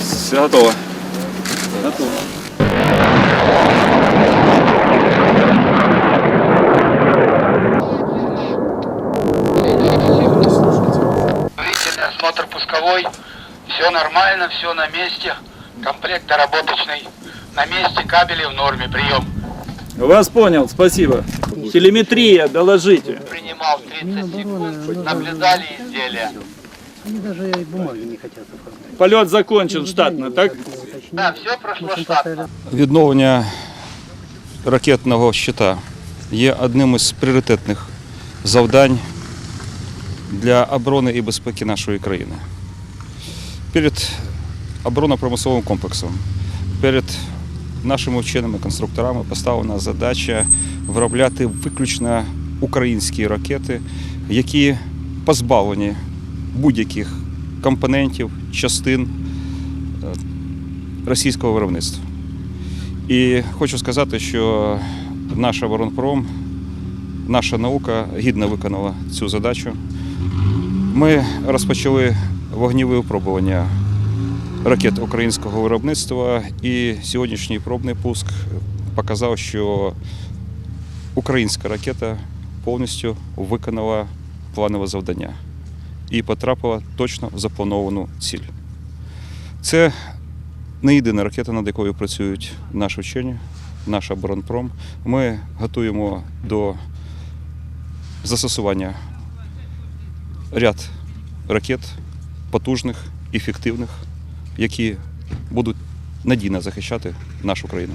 Все готово. Готово. Осмотр пусковой. Все нормально, все на месте. Комплект доработочный. На месте, кабели в норме, прием. Вас понял, спасибо. Телеметрия, доложите. Принимал 30 секунд, наблюдали изделия. Они даже и бумаги не хотят оформлять. Полет закончен штатно, так? Да, все прошло штатно. Відновлення ракетного щита є одним із пріоритетних завдань для оборони і безпеки нашої країни. Перед оборонно-промисловим комплексом, перед нашими вченими конструкторами поставлена задача виробляти виключно українські ракети, які позбавлені будь-яких компонентів, частин е, російського виробництва. І хочу сказати, що наш оборонпром, наша наука гідно виконала цю задачу. Ми розпочали вогневі випробування ракет українського виробництва, і сьогоднішній пробний пуск показав, що українська ракета повністю виконала планове завдання і потрапила точно в заплановану ціль. Це не єдина ракета, над якою працюють наші вчені, наш оборонпром. Ми готуємо до застосування ряд ракет потужних, ефективних, які будуть надійно захищати нашу країну.